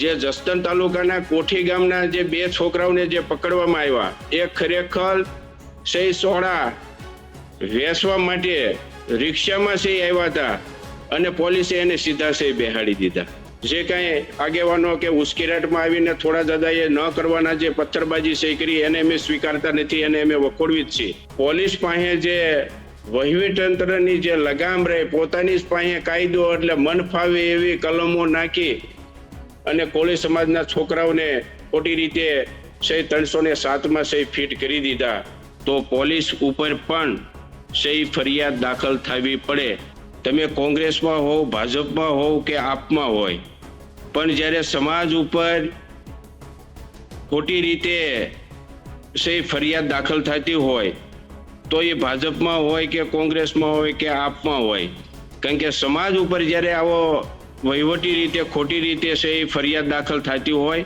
જે જસદણ તાલુકાના કોઠી ગામના જે બે છોકરાઓને જે પકડવામાં આવ્યા, એ ખરેખર સહી સોડા વેસવા માટે રિક્ષામાં સહી આવ્યા હતા અને પોલીસે એને સીધા સહી બેહાડી દીધા. જે કાંઈ આગેવાનો કે ઉશ્કેરાટમાં આવીને થોડા દાદાએ ન કરવાના જે પથ્થરબાજી સહી કરી, એને અમે સ્વીકારતા નથી અને અમે વખોડવી જ છીએ. પોલીસ પાસે જે વહીવટતંત્રની જે લગામ રહે, પોતાની જ પાસે કાયદો એટલે મન ફાવે એવી કલમો નાખી અને કોળી સમાજના છોકરાઓને ખોટી રીતે સહી ત્રણસો ને સાતમાં સહી ફિટ કરી દીધા, તો પોલીસ ઉપર પણ સહી ફરિયાદ દાખલ થવી પડે. તમે કોંગ્રેસમાં હોવ, ભાજપમાં હોવ કે આપમાં હોય. પણ જ્યારે સમાજ ઉપર ખોટી રીતે સહી ફરિયાદ દાખલ થતી હોય, તો એ ભાજપમાં હોય કે કોંગ્રેસમાં હોય કે આપમાં હોય. કારણ કે સમાજ ઉપર જ્યારે આવો વહીવટી રીતે, ખોટી રીતે છે એ ફરિયાદ દાખલ થતી હોય,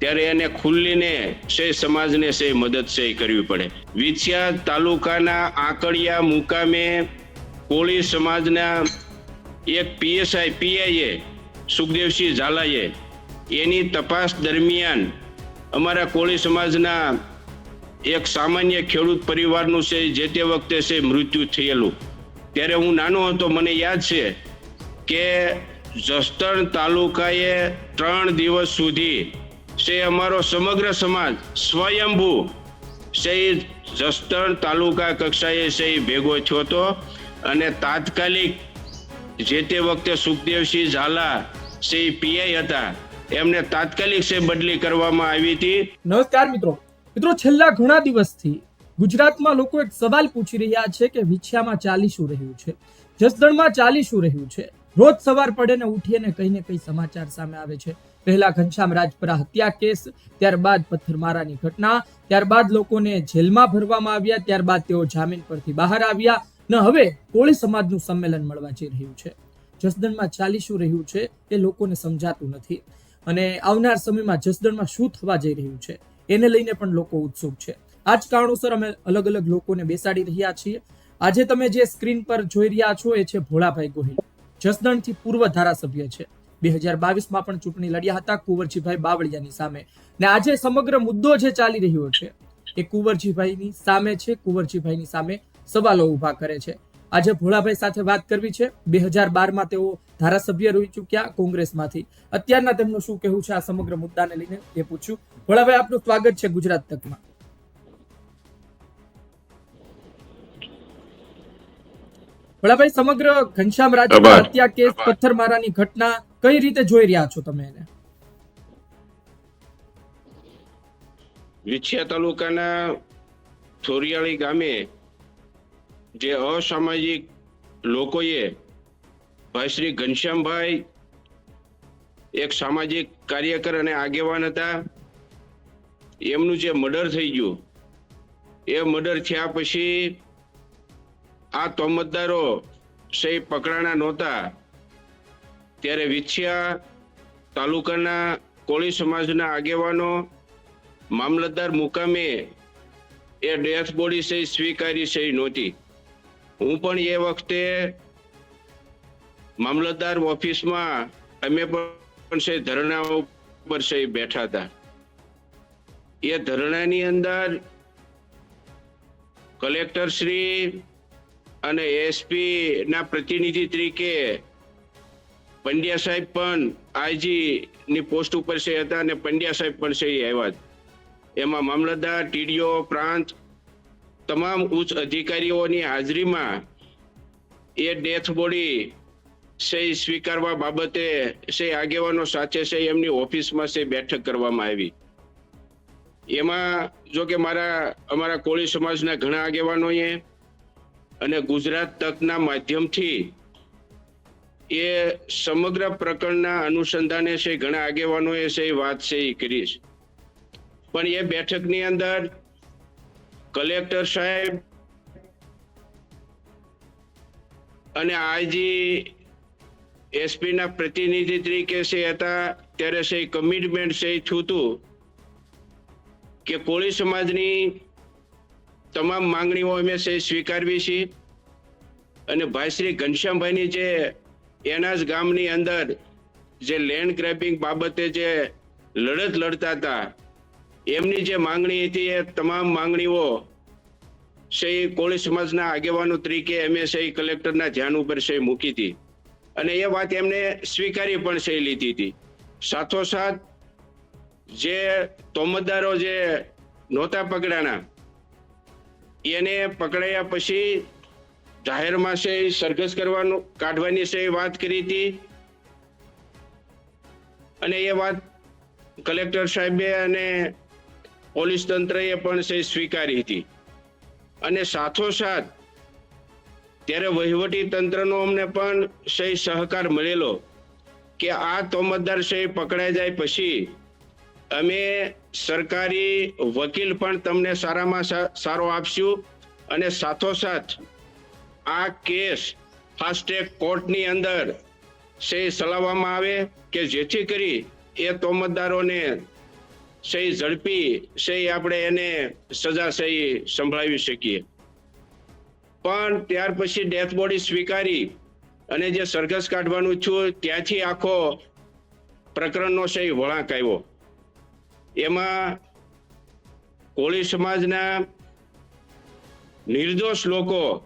ત્યારે એને ખુલ્લીને છે, સમાજને છે, મદદ છે કરવી પડે. વિછિયા તાલુકાના આંકડિયા મુકામે કોળી સમાજના એક પીએસઆઈ, પીઆઈએ સુખદેવસિંહ ઝાલાએ એની તપાસ દરમિયાન અમારા કોળી સમાજના એક સામાન્ય ખેડૂત પરિવારનું છે, જે તે વખતે છે, મૃત્યુ થયેલું. ત્યારે હું નાનો હતો, મને યાદ છે કે જસદણ તાલુકાએ ત્રણ દિવસ સુધી છે અમારો સમગ્ર સમાજ સ્વયંભૂ છે જસદણ તાલુકા કક્ષાએ છે ભેગો થયો હતો. અને તાત્કાલિક જે તે વખતે સુખદેવસિંહ ઝાલા છે પીઆઈ હતા, એમને તાત્કાલિક છે બદલી કરવામાં આવી હતી. નમસ્કાર મિત્રો. મિત્રો, છેલ્લા ઘણા દિવસથી ગુજરાતમાં લોકો એક સવાલ પૂછી રહ્યા છે કે વિછ્યામાં ચાલી શું રહ્યું છે? જસદણમાં ચાલી શું રહ્યું છે? રોજ સવાર પડે ને ઉઠીએ ને કઈ ને કઈ સમાચાર સામે આવે છે. પહેલા ઘનશ્યામ રાજપરા હત્યા કેસ, ત્યારબાદ પથ્થરમારાની ઘટના, ત્યારબાદ લોકોને જેલમાં ભરવામાં આવ્યા, ત્યારબાદ તેઓ જામીન પરથી બહાર આવ્યા. ને, હવે કોળી સમાજનું સંમેલન મળવા જઈ રહ્યું છે. જસદણમાં ચાલી શું રહ્યું છે એ લોકોને સમજાતું નથી. અને આવનાર સમયમાં જસદણમાં શું થવા જઈ રહ્યું છે, એને લઈને પણ લોકો ઉત્સુક છે. આ જ કારણોસર અમે અલગ અલગ લોકોને બેસાડી રહ્યા છીએ. આજે તમે જે સ્ક્રીન પર જોઈ રહ્યા છો એ છે ભોળાભાઈ ગોહિલ. જસદણથી પૂર્વ ધારાસભ્ય છે. બે હજાર બાવીસમાં પણ ચૂંટણી લડ્યા હતા કુંવરજીભાઈ બાવળિયાની સામે. ને આજે સમગ્ર મુદ્દો જે ચાલી રહ્યો છે, એ કુંવરજીભાઈની સામે છે, કુંવરજીભાઈની સામે સવાલો ઊભા કરે છે. આજે ભોળાભાઈ સાથે વાત કરવી છે. બે હજાર બારમાં તેઓ ધારાસભ્ય રહી ચૂક્યા કોંગ્રેસમાંથી. અત્યારના તેમનું શું કહેવું છે આ સમગ્ર મુદ્દાને લઈને એ પૂછ્યું ભોળાભાઈ, આપનું સ્વાગત છે ગુજરાત તકમાં. ભોળાભાઈ સમગ્ર ઘનશ્યામ રાજપરા હત્યા કેસ પથ્થરમારાની ઘટના કઈ રીતે જોઈ રહ્યા છો તમે એને? વિછિયા તાલુકાના થોરિયાળી ગામે જે અસામાજિક લોકોએ ભાઈ શ્રી ઘનશ્યામભાઈ એક સામાજિક કાર્યકર અને આગેવાન હતા. એમનું જે મર્ડર થઈ ગયું એ મર્ડર થયા પછી આ તોમતદારો સહી પકડાણા નહોતા. ત્યારે વિછિયા તાલુકાના કોળી સમાજના આગેવાનો મામલતદાર મુકામે એ ડેથ બોડી સહી સ્વીકારી સહી નહોતી. હું પણ એ વખતે મામલતદાર ઓફિસમાં અમે પણ સહી ધરણા ઉપર સહી બેઠા હતા. એ ધરણાની અંદર કલેક્ટર શ્રી અને એસપી ના પ્રતિનિધિ તરીકે પંડ્યા સાહેબ પણ આઈજી ની પોસ્ટ ઉપર છે હતા અને પંડ્યા સાહેબ પણ છે એ આવ્યા એમાં મામલતદાર, ટીડીઓ પ્રાંત, તમામ ઉચ્ચ અધિકારીઓની હાજરીમાં એ ડેથ બોડી સહી સ્વીકારવા બાબતે સહી આગેવાનો સાથે છે એમની ઓફિસમાં સે બેઠક કરવામાં આવી. એમાં જો કે મારા, અમારા કોળી સમાજના ઘણા આગેવાનોએ અને ગુજરાત તકના માધ્યમથી એ સમગ્ર પ્રકરણના અનુસંધાને છે, ઘણા આગેવાનોએ છે, એ વાત છે એ કરી છે. પણ એ બેઠકની અંદર કલેક્ટર સાહેબ અને આઈજી એસપીના પ્રતિનિધિ તરીકે છે, હતા, ત્યારે છે કમિટમેન્ટ છે થયું હતું કે કોળી સમાજની તમામ માંગણીઓ અમે છે સ્વીકારવી છીએ અને ભાઈ શ્રી ઘનશ્યામભાઈની જે એના જ ગામની અંદર જે લેન્ડ ગ્રેબિંગ બાબતે જે લડત લડતા હતા, એમની જે માંગણી હતી એ તમામ માંગણીઓ છે કોળી સમાજના આગેવાનો તરીકે અમે છે કલેક્ટરના ધ્યાન ઉપર છે મૂકી હતી. અને એ વાત એમને સ્વીકારી પણ છે લીધી હતી. સાથોસાથ જે તોમતદારો જે નહોતા પકડાના એને પકડાયા પછી જાહેરમાં છે સરઘસ કરવાનું, કાઢવાની છે વાત કરી હતી. અને એ વાત કલેક્ટર સાહેબે અને પોલીસ તંત્રએ પણ છે સ્વીકારી હતી. અને સાથોસાથ ત્યારે વહીવટી તંત્રનો અમને પણ સહી સહકાર મળેલો કે આ તોમતદાર એ પકડાઈ જાય પછી અમે સરકારી વકીલ પણ તમને સારામાં સારો આપશું અને સાથોસાથ આ કેસ ફાસ્ટેગ કોર્ટની અંદર સહી ચલાવવામાં આવે કે જેથી કરી એ તોમતદારોને સહી ઝડપી, સહી આપણે એને સજા સહી સંભળાવી શકીએ. પણ ત્યાર પછી ડેથ બોડી સ્વીકારી અને જે સરઘસ કાઢવાનું છું ત્યાંથી આખો પ્રકરણનો સહી વળાંક આવ્યો. એમાં કોળી સમાજના નિર્દોષ લોકો,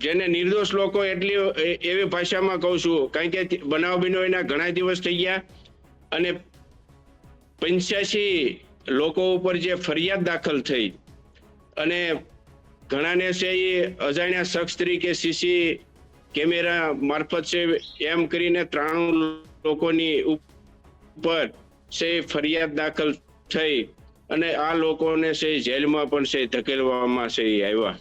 જેને નિર્દોષ લોકો એટલી એવી ભાષામાં કહું છું, કારણ કે બનાવ બન્યો એના ઘણા દિવસ થઈ ગયા અને પંચ્યાસી લોકો ઉપર જે ફરિયાદ દાખલ થઈ અને ઘણાને છે એ અજાણ્યા શખ્સ તરીકે સીસી કેમેરા મારફત છે એમ કરીને ત્રાણું લોકોની ઉપર છે, ફરિયાદ દાખલ થઈ અને આ લોકોને છે, જેલમાં પણ છે, ધકેલવામાં છે આવ્યા.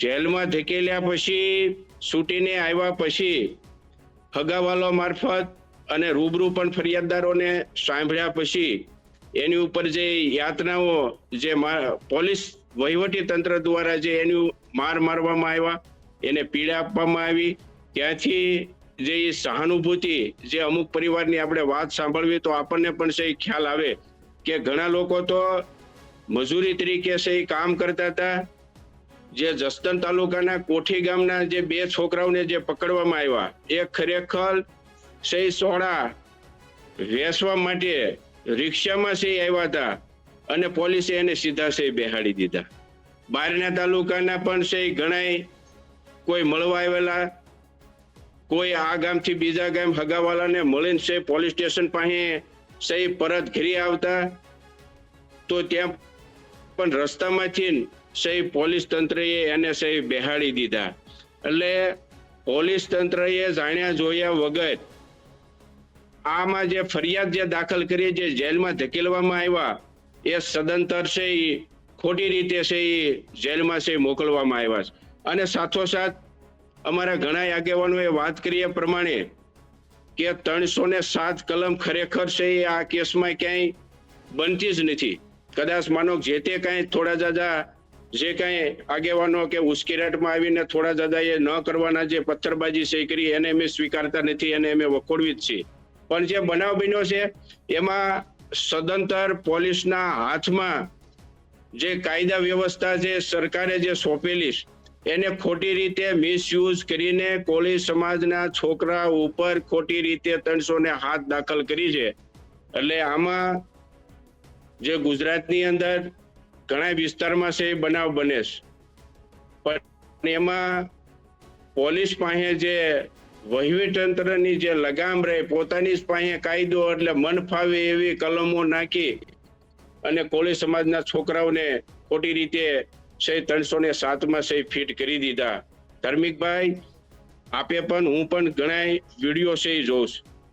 જેલમાં ધકેલ્યા પછી, છૂટીને આવ્યા પછી હગાવાલો મારફત અને રૂબરૂ પણ ફરિયાદદારોને સાંભળ્યા પછી, એની ઉપર જે યાતનાઓ, જે પોલીસ વહીવટી તંત્ર દ્વારા જે એની માર મારવામાં આવ્યા, એને પીડા આપવામાં આવી. ત્યાંથી જે સહાનુભૂતિ, જે અમુક પરિવારની આપણે વાત સાંભળવી તો આપણને પણ છે ખ્યાલ આવે કે ઘણા લોકો તો મજૂરી તરીકે છે કામ કરતા હતા. જે જસ્તન તાલુકાના કોઠી ગામના જે બે છોકરાઓને જે પકડવામાં આવ્યા, એ ખરેખર સહી સોડા વેસવા માટે રિક્ષામાં છે આવ્યા હતા અને પોલીસે એને સીધા છે બેહાડી દીધા. બારના તાલુકાના પણ છે ઘણાય કોઈ મળવા આવેલા કોઈ આ ગામથી બીજા ગામ હગાવાલાને મળીને છે પોલીસ સ્ટેશન પાસે સહી પરત ઘેરી આવતા, તો ત્યાં પણ રસ્તામાંથી સહી પોલીસ તંત્રએ એને સહી બેહાડી દીધા. એટલે પોલીસ તંત્રએ જાણ્યા જોયા વગર આમાં જે ફરિયાદ જે દાખલ કરી, જે જેલમાં ધકેલવામાં આવ્યા, એ સદંતર છે એ ખોટી રીતે છે એ જેલમાં છે મોકલવામાં આવ્યા છે. અને સાથોસાથ અમારા ઘણા આગેવાનોએ વાત કરી એ પ્રમાણે કે ત્રણસો ને સાત કલમ ખરેખર છે એ આ કેસમાં ક્યાંય બનતી જ નથી. કદાચ માનો જે તે કાંઈ થોડા જાજા જે કાંઈ આગેવાનો કે ઉશ્કેરાટમાં આવીને થોડા જાજા એ ન કરવાના જે પથ્થરબાજી છે કરી એને અમે સ્વીકારતા નથી અને અમે વખોડવી જ છીએ પણ જે બનાવ બન્યો છે એમાં સદંતર પોલીસના હાથમાં જે કાયદા વ્યવસ્થા જે સરકારે જે સોંપેલી છે, એને ખોટી રીતે મિસયુઝ કરીને કોળી સમાજના છોકરા ઉપર ખોટી રીતે ત્રણસો ને હાથ દાખલ કરી છે. એટલે આમાં જે ગુજરાતની અંદર ઘણા વિસ્તારમાં છે એ બનાવ બને છે. પણ એમાં પોલીસ પાસે જે વહીવટતંત્રની જે લગામ રહે, પોતાની જ પાસે કાયદો એટલે મન ફાવે એવી કલમો નાખી અને કોળી સમાજના છોકરાઓને ખોટી રીતે છે ત્રણસો ને સાતમાં છે ફિટ કરી દીધા. ધાર્મિકભાઈ, આપે પણ, હું પણ ઘણા વીડિયો છે જોઉં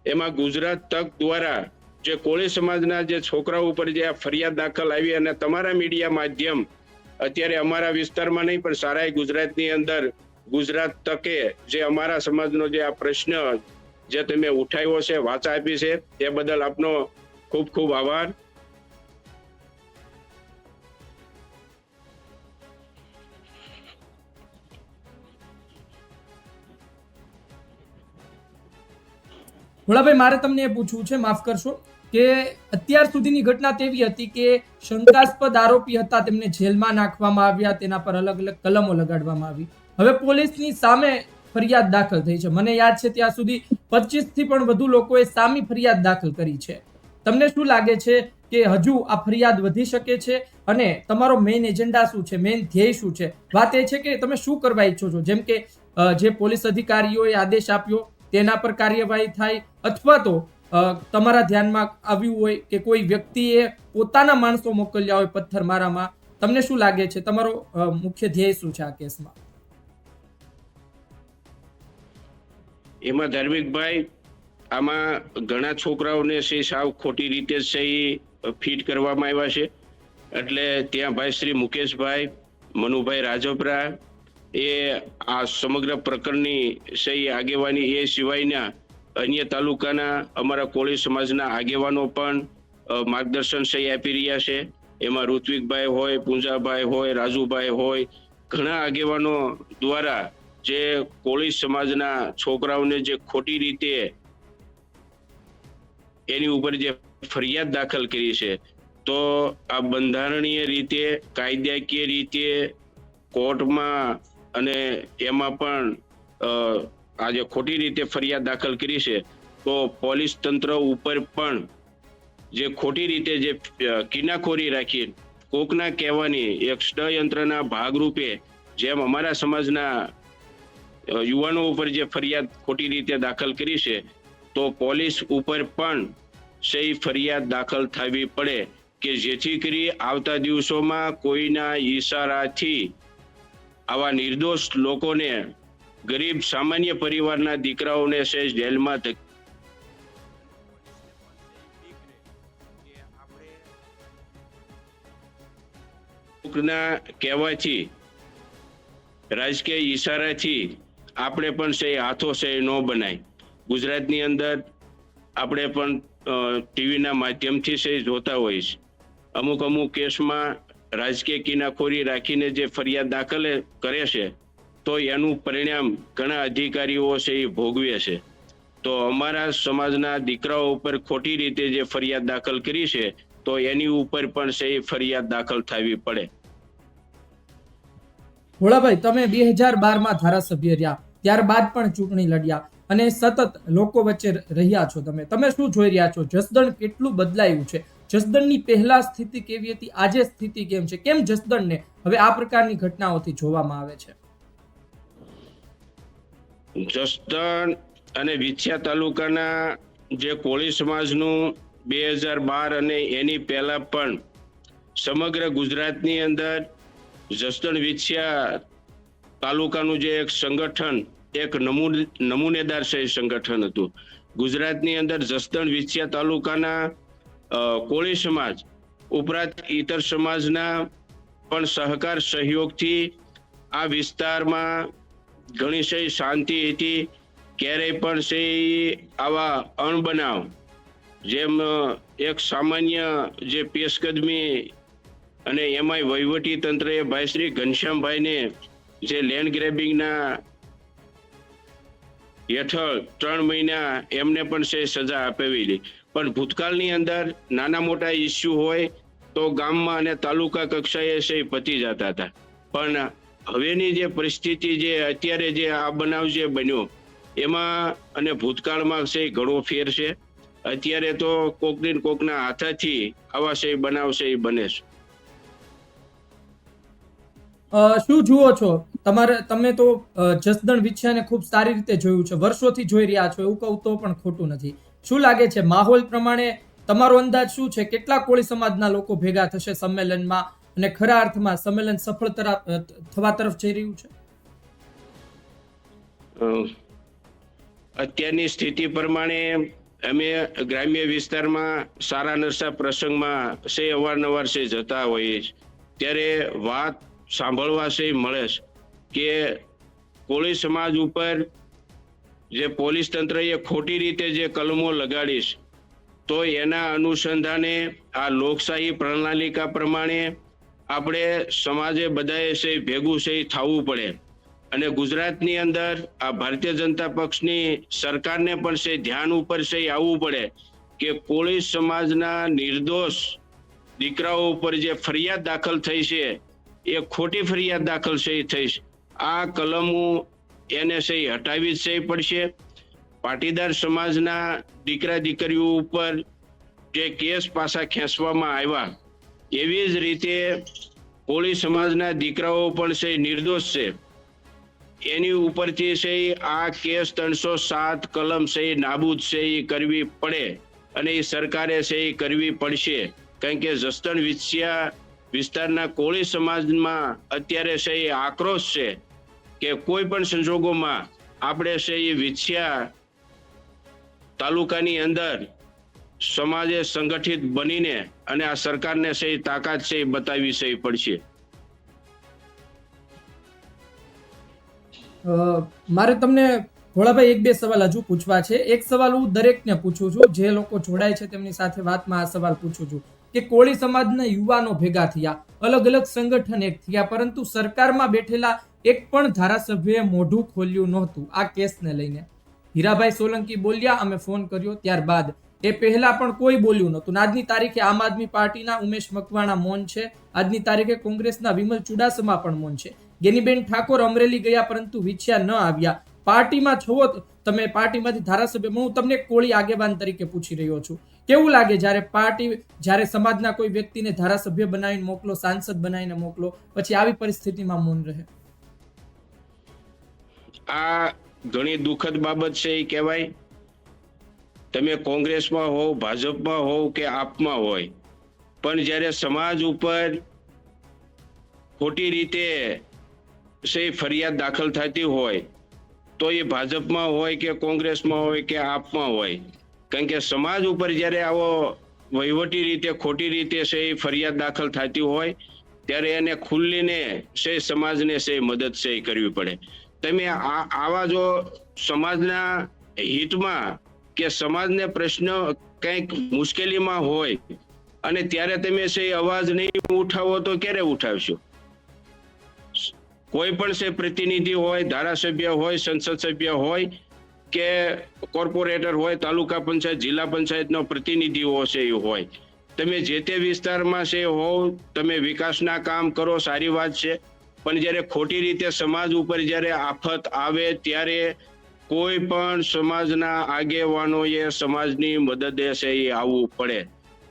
એમાં ગુજરાત તક દ્વારા જે કોળી સમાજના જે છોકરાઓ ઉપર જે આ ફરિયાદ દાખલ આવી અને તમારા મીડિયા માધ્યમ અત્યારે અમારા વિસ્તારમાં નહીં, પણ સારા ગુજરાતની અંદર ગુજરાત તકે જે અમારા સમાજનો જે આ પ્રશ્ન જે તમે ઉઠાવ્યો છે, વાચા આપી છે એ બદલ આપનો ખૂબ ખૂબ આભાર. ભોળાભાઈ, મારે તમને એ પૂછવું છે, માફ કરશો, કે અત્યાર સુધીની ઘટના તેવી હતી કે શંકાસ્પદ આરોપી હતા, તેમને જેલમાં નાખવામાં આવ્યા, તેના પર અલગ અલગ કલમો લગાડવામાં આવી. હવે પોલીસની સામે ફરિયાદ દાખલ થઈ છે. મને યાદ છે ત્યાં સુધી પચીસથી પણ વધુ લોકોએ સામી ફરિયાદ દાખલ કરી છે. તમને શું લાગે છે કે હજુ આ ફરિયાદ વધી શકે છે? અને તમારો મેઇન એજન્ડા શું છે? મેઇન ધ્યેય શું છે? વાત એ છે કે તમે શું કરવા ઈચ્છો છો? જેમ કે જે પોલીસ અધિકારીઓએ આદેશ આપ્યો તેના પર કાર્યવાહી થાય અથવા તો તમારા ધ્યાનમાં આવ્યું હોય કે કોઈ વ્યક્તિએ પોતાના માણસો મોકલ્યા હોય પથ્થરમારામાં તમને શું લાગે છે? તમારો મુખ્ય ધ્યેય શું છે આ કેસમાં? એમાં ધાર્મિકભાઈ આમાં ઘણા છોકરાઓને છે સાવ ખોટી રીતે છે એ ફીટ કરવામાં આવ્યા છે. એટલે ત્યાં ભાઈ શ્રી મુકેશભાઈ, મનુભાઈ રાજપરા એ આ સમગ્ર પ્રકરણની સહી આગેવાની એ સિવાયના અન્ય તાલુકાના અમારા કોળી સમાજના આગેવાનો પણ માર્ગદર્શન સહી આપી રહ્યા છે. એમાં ઋત્વિકભાઈ હોય, પૂંજાભાઈ હોય, રાજુભાઈ હોય, ઘણા આગેવાનો દ્વારા જે કોળી સમાજના છોકરાઓને જે ખોટી રીતે એની ઉપર જે ફરિયાદ દાખલ કરી છે, તો આ બંધારણીય રીતે, કાયદાકીય રીતે કોર્ટમાં અને એમાં પણ આજે ખોટી રીતે ફરિયાદ દાખલ કરી છે, તો પોલીસ તંત્ર ઉપર પણ જે ખોટી રીતે જે કિનાખોરી રાખી, કોકના કહેવાની એક ષડયંત્રના ભાગરૂપે જેમ અમારા સમાજના યુવાનો ઉપર જે ફરિયાદ ખોટી રીતે દાખલ કરી છે, તો પોલીસ ઉપર પણ સહી ફરિયાદ દાખલ થવી પડે કે જેથી કરી આવતા દિવસોમાં કોઈના ઈશારાથી આવા નિર્દોષ લોકોને ગરીબ સામાન્ય પરિવારના દીકરાઓને સહેજ જેલમાં ના કહેવાથી, રાજકીય ઈશારાથી આપણે પણ છે હાથો છે ન બનાય. ગુજરાતની અંદર આપણે પણ ટીવીના માધ્યમથી છે જોતા હોઈશ. અમુક અમુક કેસમાં રાજકીય કિનાખોરી રાખીને જે ફરિયાદ દાખલ કરે છે, તો એનું પરિણામ ઘણા અધિકારીઓ છે એ ભોગવે છે. તો અમારા સમાજના દીકરાઓ ઉપર ખોટી રીતે જે ફરિયાદ દાખલ કરી છે, તો એની ઉપર પણ છે એ ફરિયાદ દાખલ થવી પડે. ભોળાભાઈ, તમે બે હજાર બારમાં ધારાસભ્ય રહ્યા, ત્યારબાદ પણ ચૂંટણી લડ્યા અને સતત લોકો વચ્ચે રહ્યા છો તમે. તમે શું જોઈ રહ્યા છો? જસદણ કેટલું બદલાયું છે? જસદણની પહેલા સ્થિતિ કેવી હતી? આજે સ્થિતિ કેમ છે? કેમ જસદણને હવે આ પ્રકારની ઘટનાઓથી જોવામાં આવે છે? જસદણ અને વિછિયા તાલુકાના જે કોળી સમાજનું બે હજાર બાર અને એની પહેલા પણ સમગ્ર ગુજરાતની અંદર જસદણ વિછિયા તાલુકાનું જે એક સંગઠન, એક નમૂન, નમૂનેદાર સહી સંગઠન હતું. ગુજરાતની અંદર જસદણ વિછિયા તાલુકાના કોળી સમાજ, ઉપરાંત ઇતર સમાજના પણ સહકાર સહયોગથી આ વિસ્તારમાં ઘણી સહી શાંતિ હતી. ક્યારેય પણ છે આવા અણબનાવ, જેમ એક સામાન્ય જે પેશકદમી અને એમાંય વહીવટી તંત્રએ ભાઈ શ્રી ઘનશ્યામભાઈને જે લેન્ડ ગ્રેબિંગના હેઠળ ત્રણ મહિના એમને પણ છે સજા આપેલી. પણ ભૂતકાળની અંદર નાના મોટા ઇસ્યુ હોય તો ગામમાં અને તાલુકા કક્ષાએ છે પતી જતા હતા. પણ હવેની જે પરિસ્થિતિ જે અત્યારે જે આ બનાવ જે બન્યો, એમાં અને ભૂતકાળમાં છે ઘણો ફેર છે. અત્યારે તો કોકની કોકના હાથાથી આવા છે બનાવશે એ બને છે. શું જુઓ છો? તમારે, તમે તો જસદણ વિછ્યાને ખૂબ સારી રીતે જોયું છે. વર્ષોથી જોઈ રહ્યા છો. એવું કહું તો પણ ખોટું નથી. શું લાગે છે? માહોલ પ્રમાણે તમારો અંદાજ શું છે? કેટલા કોળી સમાજના લોકો ભેગા થશે સંમેલનમાં અને ખરા અર્થમાં સંમેલન સફળ થવા તરફ જઈ રહ્યું છે? અત્યારની સ્થિતિ પ્રમાણે અમે ગ્રામ્ય વિસ્તારમાં સારા નરસા પ્રસંગમાં સે અવારનવાર છે જતા હોઈએ. ત્યારે વાત સાંભળવા છે મળે છે કે કોળી સમાજ ઉપર જે પોલીસ તંત્રએ ખોટી રીતે જે કલમો લગાડીશ, તો એના અનુસંધાને આ લોકશાહી પ્રણાલિકા પ્રમાણે આપણે સમાજે બધાએ છે ભેગું છે થવું પડે. અને ગુજરાતની અંદર આ ભારતીય જનતા પક્ષની સરકારને પણ છે ધ્યાન ઉપર છે આવવું પડે કે કોળી સમાજના નિર્દોષ દીકરાઓ ઉપર જે ફરિયાદ દાખલ થઈ છે એ ખોટી ફરિયાદ દાખલ છે થઈ આ કલમો એને સહી હટાવી જ સહી પડશે. પાટીદાર સમાજના દીકરા દીકરીઓ ઉપર જે કેસ પાછા ખેંચવામાં આવ્યા, એવી જ રીતે કોળી સમાજના દીકરાઓ પણ છે નિર્દોષ છે. એની ઉપરથી છે આ કેસ ત્રણસો સાત કલમ છે નાબૂદ છે એ કરવી પડે અને એ સરકારે છે એ કરવી પડશે. કારણ કે જસદણ વિછિયા વિસ્તારના કોળી સમાજમાં અત્યારે છે એ આક્રોશ છે. કે કોઈ પણ સંજોગોમાં આપણે છે એ વિછ્યા તાલુકાની અંદર સમાજે સંગઠિત બનીને અને આ સરકારને છે તાકાત છે એ બતાવી છે પડશે. મારે તમને ભોળાભાઈ એક બે સવાલ હજુ પૂછવા છે. એક સવાલ હું દરેકને પૂછું છું. જે લોકો જોડાય છે તેમની સાથે વાતમાં આ સવાલ પૂછું છું. કે કોળી સમાજના યુવાનો ભેગા થયા, અલગ અલગ સંગઠન એક થયા, પરંતુ સરકારમાં બેઠેલા એક પણ ધારાસભ્યએ મોઢું ખોલ્યું નહોતું આ કેસને લઈને. હીરાભાઈ સોલંકી બોલ્યા, અમે ફોન કર્યો ત્યારબાદ. એ પહેલા પણ કોઈ બોલ્યું નહોતું. આજની તારીખે આમ આદમી પાર્ટીના ઉમેશ મકવાણા મૌન છે. આજની તારીખે કોંગ્રેસના વિમલ ચુડાસમા પણ મૌન છે. ગેનીબેન ઠાકોર અમરેલી ગયા, પરંતુ વિછ્યા ન આવ્યા. પાર્ટીમાં છો તમે પાર્ટીમાંથી ધારાસભ્ય હું તમને કોળી આગેવાન તરીકે પૂછી રહ્યો છું. કેવું લાગે જ્યારે પાર્ટી, જ્યારે સમાજના કોઈ વ્યક્તિને ધારાસભ્ય બનાવીને મોકલો, સાંસદ બનાવીને મોકલો, પછી આવી પરિસ્થિતિમાં મૌન રહે? આ ઘણી દુઃખદ બાબત છે એ કહેવાય. તમે કોંગ્રેસમાં હોવ, ભાજપમાં હોવ કે આપમાં હોય. પણ જ્યારે સમાજ ઉપર ખોટી રીતે એ ફરિયાદ દાખલ થતી હોય તો એ ભાજપમાં હોય કે કોંગ્રેસમાં હોય કે આપમાં હોય. કારણ કે સમાજ ઉપર જ્યારે આવો વહીવટી રીતે, ખોટી રીતે છે એ ફરિયાદ દાખલ થતી હોય, ત્યારે એને ખુલ્લીને છે સમાજને છે મદદ છે એ કરવી પડે. તમે આવા જો સમાજના હિતમાં કે સમાજને પ્રશ્ન કંઈક મુશ્કેલીમાં હોય અને ત્યારે તમે છે અવાજ નહીં ઉઠાવો તો ક્યારે ઉઠાવશો? કોઈ પણ છે, પ્રતિનિધિ હોય, ધારાસભ્ય હોય, સંસદ સભ્ય હોય, કે કોર્પોરેટર હોય, તાલુકા પંચાયત, જિલ્લા પંચાયતનો પ્રતિનિધિઓ છે એ હોય. તમે જે તે વિસ્તારમાં છે હોવ તમે વિકાસના કામ કરો, સારી વાત છે. પણ જ્યારે ખોટી રીતે સમાજ ઉપર જ્યારે આફત આવે, ત્યારે કોઈ પણ સમાજના આગેવાનોએ સમાજની મદદે છે એ આવવું પડે.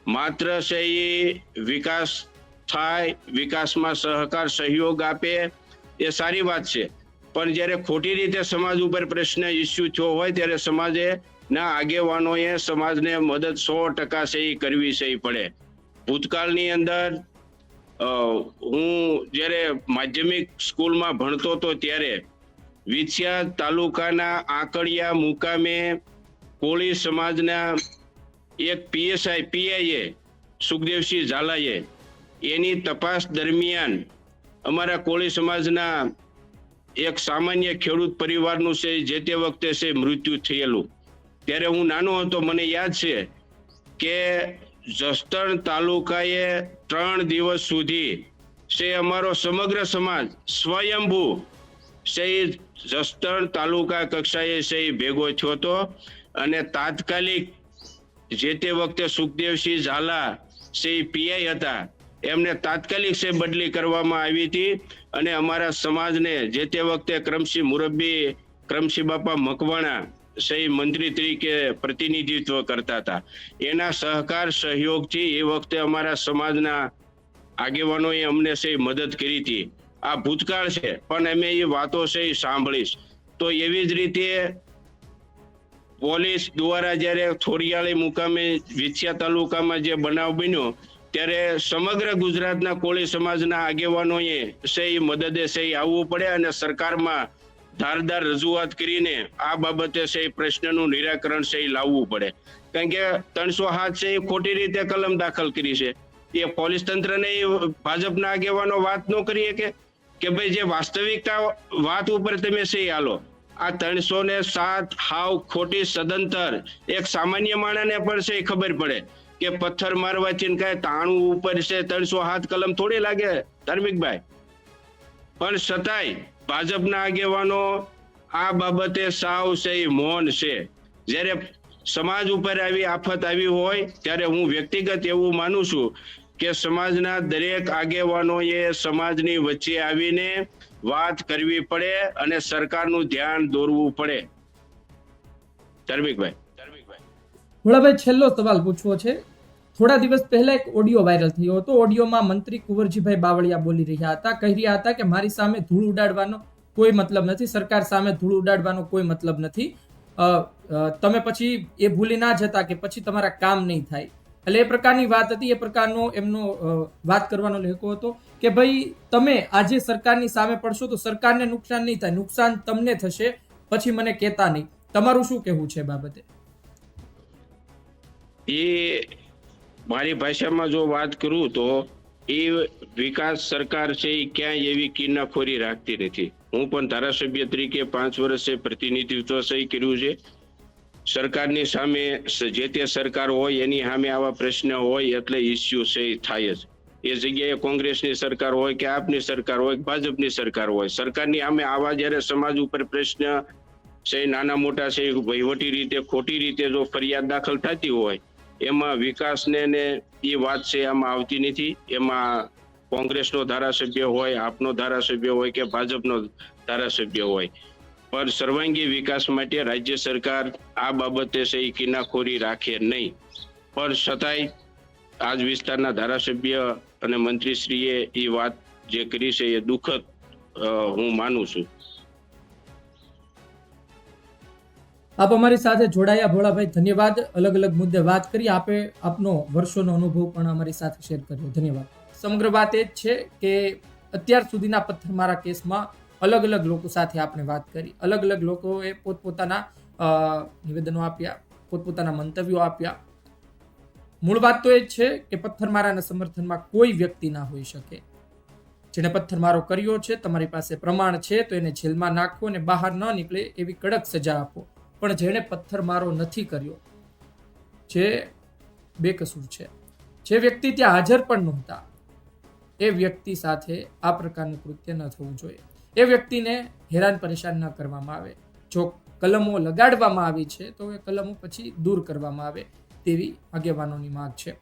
માત્ર છે એ વિકાસ થાય, વિકાસમાં સહકાર, સહયોગ આપે એ સારી વાત છે. પણ જ્યારે ખોટી રીતે સમાજ ઉપર પ્રશ્ન ઇસ્યુ થયો હોય ત્યારે સમાજે ના આગેવાનોએ સમાજને મદદ સો ટકા એ કરવી છે પડે. ભૂતકાળની અંદર હું જ્યારે માધ્યમિક સ્કૂલમાં ભણતો હતો ત્યારે વિછિયા તાલુકાના આંકડિયા મુકામે કોળી સમાજના એક પીએસઆઈ પીઆઈએ સુખદેવસિંહ ઝાલાએ એની તપાસ દરમિયાન અમારા કોળી સમાજના એક સામાન્ય ખેડૂત પરિવારનું છે, જે તે વખતે છે મૃત્યુ થયેલું. ત્યારે હું નાનો હતો, મને યાદ છે કે જસદણ તાલુકાએ ત્રણ દિવસ સુધી છે અમારો સમગ્ર સમાજ સ્વયંભૂ છે જસ્તણ તાલુકા કક્ષાએ છે ભેગો થયો હતો. અને તાત્કાલિક જે તે વખતે સુખદેવસિંહ ઝાલા છે પીઆઈ હતા. એમને તાત્કાલિક છે બદલી કરવામાં આવી હતી અને અમારા સમાજને જે તે વખતે ક્રમશી મુરબ્બી, ક્રમશી બાપા મકવાણા સહી મંત્રી તરીકે પ્રતિનિધિત્વ કરતા હતા. એના સહકાર સહયોગથી એ વખતે અમારા સમાજના આગેવાનોએ અમને છે મદદ કરી હતી. આ ભૂતકાળ છે, પણ અમે એ વાતો છે સાંભળીશ. તો એવી જ રીતે પોલીસ દ્વારા જ્યારે થોડિયાળી મુકામે વિછિયા તાલુકામાં જે બનાવ બન્યો ત્યારે સમગ્ર ગુજરાતના કોળી સમાજના આગેવાનોએ એ મદદે છે આવવું પડે અને સરકારમાં ધારદાર રજૂઆત કરીને આ બાબતે છે પ્રશ્નનું નિરાકરણ છે લાવવું પડે. કારણ કે ત્રણસો હાથ છે એ ખોટી રીતે કલમ દાખલ કરી છે. એ પોલીસ તંત્રને ભાજપના આગેવાનો વાત ન કરીએ કે કે ભાઈ જે વાસ્તવિકતા વાત ઉપર તમે એ હાલો આ ત્રણસો ને સાત હાવ ખોટી સદંતર એક સામાન્ય માણસને પણ છે ખબર પડે. કે પથ્થર મારવાથી કાંઈ તાણું ઉપર છે, ત્રણસો હાથ કલમ થોડી લાગે. ધાર્મિકભાઈ, પણ છતાંય ભાજપના આગેવાનો આ બાબતે સાવ છે એ મૌન છે. જ્યારે સમાજ ઉપર આવી આફત આવી હોય, ત્યારે હું વ્યક્તિગત એવું માનું છું કે સમાજના દરેક આગેવાનોએ સમાજની વચ્ચે આવીને વાત કરવી પડે અને સરકારનું ધ્યાન દોરવું પડે. ધર્મિકભાઈ. ધર્મિકભાઈ વડાભાઈ છેલ્લો સવાલ પૂછવો છે. થોડા દિવસ પહેલા એક ઓડિયો વાયરલ થયો હતો. ઓડિયોમાં મંત્રી કુંવરજીભાઈ બાવળિયા બોલી રહ્યા હતા. કહી રહ્યા હતા કે, મારી સામે ધૂળ ઉડાડવાનો કોઈ મતલબ નથી. સરકાર સામે ધૂળ ઉડાડવાનો કોઈ મતલબ નથી. તમે પછી એ ભૂલી ના જતા કે પછી તમારા કામ નહીં થાય. એટલે એ પ્રકારની વાત હતી. એ પ્રકારનો એમનો વાત કરવાનો લેખો હતો કે, ભાઈ, તમે આજે સરકારની સામે પડશો તો સરકારને નુકસાન નહીં થાય. નુકસાન તમને થશે. પછી મને કહેતા નહીં. તમારું શું કહેવું છે બાબતે? એ મારી ભાષામાં જો વાત કરું તો એ વિકાસ સરકાર છે, એ ક્યાંય એવી કિન્નાખોરી રાખતી નથી. હું પણ ધારાસભ્ય તરીકે પાંચ વર્ષે પ્રતિનિધિત્વ સહી કર્યું છે. સરકારની સામે જે તે સરકાર હોય, એની સામે આવા પ્રશ્ન હોય, એટલે ઇસ્યુ છે થાય જ. એ જગ્યાએ કોંગ્રેસની સરકાર હોય કે આપની સરકાર હોય કે ભાજપની સરકાર હોય, સરકારની સામે આવા જ્યારે સમાજ ઉપર પ્રશ્ન છે, નાના મોટા છે, વહીવટી રીતે, ખોટી રીતે જો ફરિયાદ દાખલ થતી હોય એમાં વિકાસને ને એ વાત છે આમાં આવતી નથી. એમાં કોંગ્રેસનો ધારાસભ્ય હોય, આપનો ધારાસભ્ય હોય કે ભાજપનો ધારાસભ્ય હોય. પણ સર્વાંગી વિકાસ માટે રાજ્ય સરકાર આ બાબતે છે એ કિનાખોરી રાખે નહીં. પણ છતાંય આજ વિસ્તારના ધારાસભ્ય અને મંત્રીશ્રીએ એ વાત જે કરી છે એ દુઃખદ હું માનું છું. આપ અમારી સાથે જોડાયા ભોળાભાઈ, ધન્યવાદ. અલગ અલગ મુદ્દે વાત કરી, આપે આપનો વર્ષોનો અનુભવ પણ અમારી સાથે શેર કર્યો. ધન્યવાદ. સમગ્ર વાત એ જ છે કે અત્યાર સુધીના પથ્થરમારા કેસમાં અલગ અલગ લોકો સાથે આપણે વાત કરી. અલગ અલગ લોકોએ પોતપોતાના નિવેદનો આપ્યા, પોતપોતાના મંતવ્યો આપ્યા. મૂળ વાત તો એ જ છે કે પથ્થરમારાના સમર્થનમાં કોઈ વ્યક્તિ ના હોઈ શકે. જેણે પથ્થરમારો કર્યો છે, તમારી પાસે પ્રમાણ છે, તો એને જેલમાં નાખો અને બહાર ન નીકળે એવી કડક સજા આપો. પણ જેણે પથ્થરમારો નથી કર્યો, જે બેકસૂર છે. જે વ્યક્તિ ત્યાં હાજર પણ નહોતા, એ વ્યક્તિ સાથે આ પ્રકારનું કૃત્ય ન થવું જોઈએ. એ વ્યક્તિને હેરાન પરેશાન ન કરવામાં આવે. જો કલમો લગાડવામાં આવી છે, તો એ કલમો પછી દૂર કરવામાં આવે તેવી આગેવાનોની માંગ છે.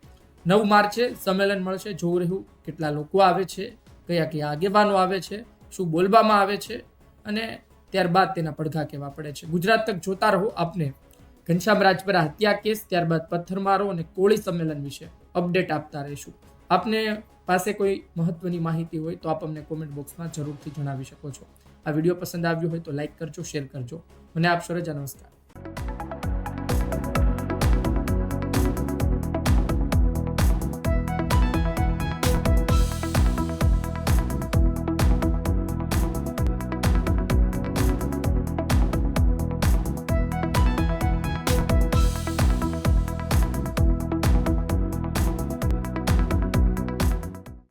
નવ માર્ચે સંમેલન મળશે, જોવું રહ્યું કેટલા લોકો આવે છે, કયા કયા આગેવાનો આવે છે, શું બોલવામાં આવે છે, અને ત્યારબાદ તેના પડઘા કેવા પડે છે. ગુજરાત તક જોતા રહો આપને. ઘનશ્યામ રાજપરા હત્યા કેસ, ત્યારબાદ પથ્થરમારો અને કોળી સંમેલન વિશે અપડેટ આપતા રહીશું. આપને પાસે કોઈ મહત્વની માહિતી હોય તો આપ અમને કોમેન્ટ બોક્સમાં જરૂરથી જણાવી શકો છો. આ વીડિયો પસંદ આવ્યો હોય તો લાઇક કરજો, શેર કરજો. મને આપશો રજા નમસ્કાર.